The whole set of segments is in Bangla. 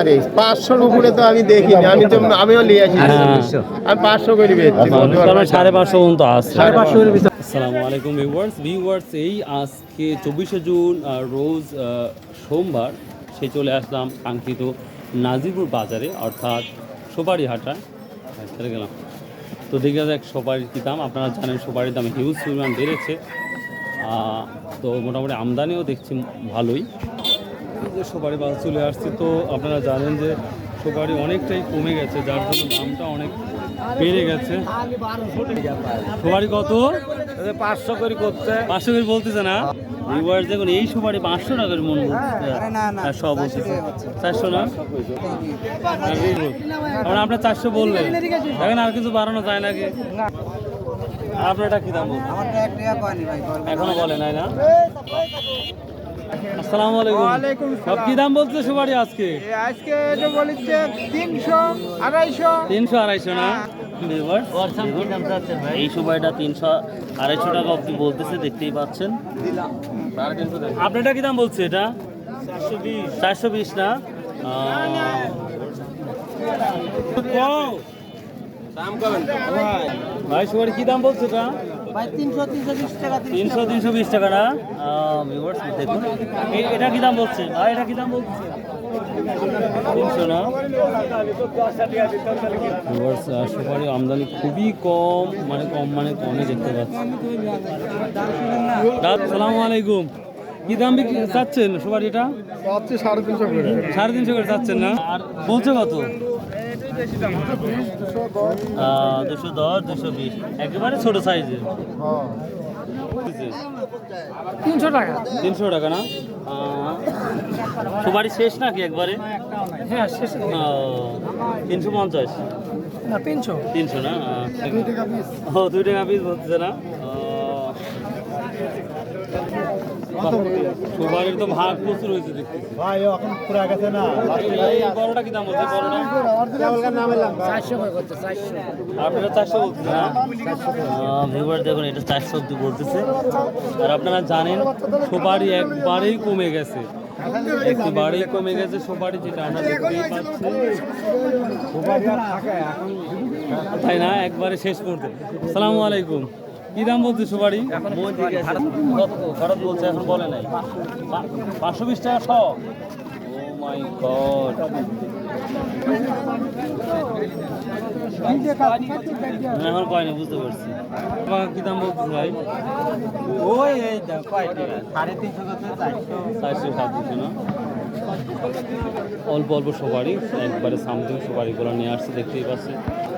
পারে পাঁচশোর উপরে তো আমি দেখিনি। আমি তো আমিও নিয়ে আসি হ্যাঁ। আমি পাঁচশো করে বেচছি। না। সাড়ে পাঁচশো পর্যন্ত আছে। সাড়ে পাঁচশোর আসসালামু আলাইকুম ভিউয়ার্স ভিউয়ার্স এই আজকে চব্বিশে জুন আহ, রোজ সোমবার সে চলে আসলাম কাঙ্ক্ষিত নাজিরপুর বাজারে অর্থাৎ সুপারি হাটা চলে গেলাম। তো দেখে যাক সুপারির কী দাম। আপনারা জানেন সুপারির দাম হিউজ পরিমাণ বেড়েছে। আহ, তো মোটামুটি আমদানিও দেখছি ভালোই। যে সুপারি বাজার চলে আসছে। তো আপনারা জানেন যে সুপারি অনেকটাই কমে গেছে যার জন্য দামটা অনেক বেড়ে গেছে। সুপারি কত? পাঁচশো করে করতে পাঁচশো করে বলতেছে না? ভিউয়ার্স দেখুন এই সুপারি পাঁচশো টাকার মন হ্যাঁ, সব বলতেছে চারশো না? কারণ আপনার চারশো বললেন। দেখেন আর কিছু বাড়ানো যায় নাকি? আপনার এটা কি দাম? এখনও বলে নাই না? আসসালামু আলাইকুম। সব কি দাম বলছে সুপারি আজকে? আজকে এটা বলেছে তিনশো আড়াইশো। তিনশো আড়াইশো না? viewers, দেখুন, এই সুপারিটা তিনশো আড়াইশো টাকা অব্দি বলতেছে দেখতেই পাচ্ছেন। আপনারটা কি দাম বলছে এটা? চারশো বিশ। না? ভাই সুপারি কি দাম বলছে এটা? তিনশো তিনশো বিশ টাকা না? দেখুন। এটা কি দাম বলছে? ভাই এটা কি দাম বলছে? তিনশো না? সুপারি আমদানি খুবই কম মানে কম মানে কমে দেখতে পাচ্ছি। সালাম আলাইকুম। কি দাম বিক্রি চাচ্ছেন সুপারিটা? সাড়ে তিনশো করে। সাড়ে তিনশো করে চাচ্ছেন না? আর বলছে কত? দুশো দশ দুশো বিশ। একেবারে ছোট সাইজের। তিনশো টাকা। তিনশো টাকা না? সুপারি শেষ নাকি একবারে? হ্যাঁ শেষ। তিনশো পঞ্চাশ। না তিনশো। তিনশো না। ও দুই টাকা পিস বলতেছে না? সুপারির তো ভাগ প্রচুর হয়েছে ভাই এখন পুরা গেছে না? এই বড়টা কি দাম বলছে বড়টা? চারশো করে করতে চারশো। আপনারা চারশো বলতেছে ভিউয়ার দেখুন এটা চারশো অব্দি বলতেছে। আর আপনারা জানেন সুপারি একবারেই কমে গেছে। একবারেই কমে গেছে সুপারি যেটা আমরা দেখতেই পাচ্ছি। তাই না? একবারে শেষ করতে। সালামু আলাইকুম। কি দাম বলছে সুপারি? কত খরচ বলছে এখন বলে নাই। পাঁচশো বিশ টাকা শ। মাই গড। এখন কয়নি বুঝতে পারছি। কি দাম বলতেছে ভাই? ওই এই সাড়ে তিনশো চারশো। চারশো সাত না? অল্প অল্প সুপারি একবারে সামথিং সুপারিগুলো নিয়ে আসছে দেখতেই পাচ্ছি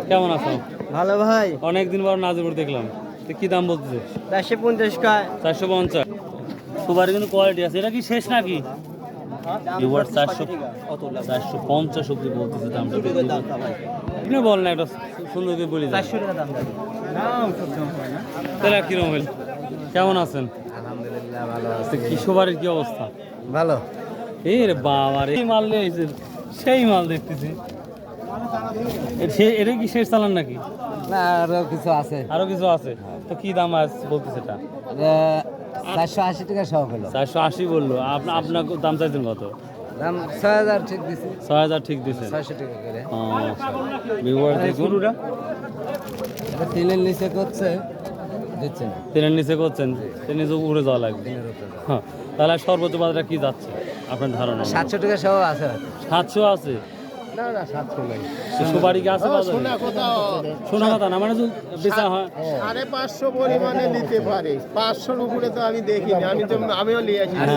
কেমন আছো? ভালো ভাই। অনেকদিন পর নাজিপুর দেখলাম। কি দাম বলতেছে? চারশো পঞ্চাশ চারশো পঞ্চাশ। সুপারি কিন্তু কোয়ালিটি আছে। এটা কি শেষ নাকি? চারশো চারশো পঞ্চাশ অব্দি বলতেছে দামটা। আপনি সুন্দর করে বলি চারশো টাকা দাম তাহলে আর হইল? কেমন আছেন? আলহামদুলিল্লাহ ভালো তো কি সুপারির কি অবস্থা? ভালো। এই রে বাবা রে মাল সেই মাল দেখতেছি। সে- এটা কি শেষ চালান নাকি? না আরও কিছু আছে। আরও কিছু আছে? তো কি দাম আজ বলতেছে এটা? চারশো আশি টাকা সহ হলো। চারশো আশি বলল। আপনা- আপনার দাম চাইছেন কত? দাম ছয় হাজার ঠিক দিছি। ছয় হাজার ঠিক দিচ্ছেন ছয়শো টাকা করে। দেখুন। তিনের নিচে করছে না। নিচে করছেন? ট্রেনের নিচে উড়ে যাওয়া লাগবে। তিনের। হ্যাঁ তাহলে সর্বোচ্চ বাজারটা কি যাচ্ছে আপনার ধারণা? সাতশো টাকা সহ আছে। সাতশো আছে? না না সাতশো নাই সুপারি কথা না মানে বেচা হয়। সাড়ে পাঁচশো পরিমাণে নিতে পারে। পাঁচশোর উপরে তো আমি দেখিনি। আমি তো আমিও নিয়ে আসি হ্যাঁ।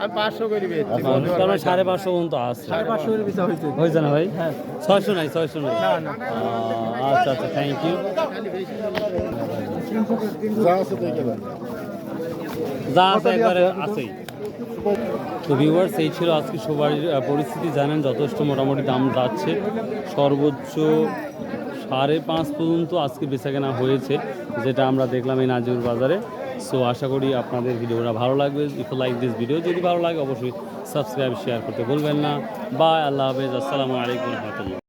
আমি পাঁচশো করে বেচছি। বলতে তার মানে সাড়ে পাঁচশো পর্যন্ত আছে। সাড়ে পাঁচশো করে বেচা হয়েছে। হয়েছে না ভাই? ছয়শো নাই ছয়শো নাই। আচ্ছা আচ্ছা থ্যাংক ইউ যা আছে একবারে আছেই। তো ভিউয়ার্স এই ছিল আজকে সবারই আহ, পরিস্থিতি। জানেন যথেষ্ট মোটামুটি দাম যাচ্ছে। সর্বোচ্চ সাড়ে পাঁচ পর্যন্ত আজকে বেচা কেনা হয়েছে যেটা আমরা দেখলাম এই নাজির বাজারে। সো আশা করি আপনাদের ভিডিওটা ভালো লাগবে। ইফ লাইক দিস ভিডিও যদি ভালো লাগে অবশ্যই সাবস্ক্রাইব শেয়ার করতে ভুলবেন না। বাই আল্লাহ হাফেজ। আসসালামু আলাইকুম রহমতুল্লাহ।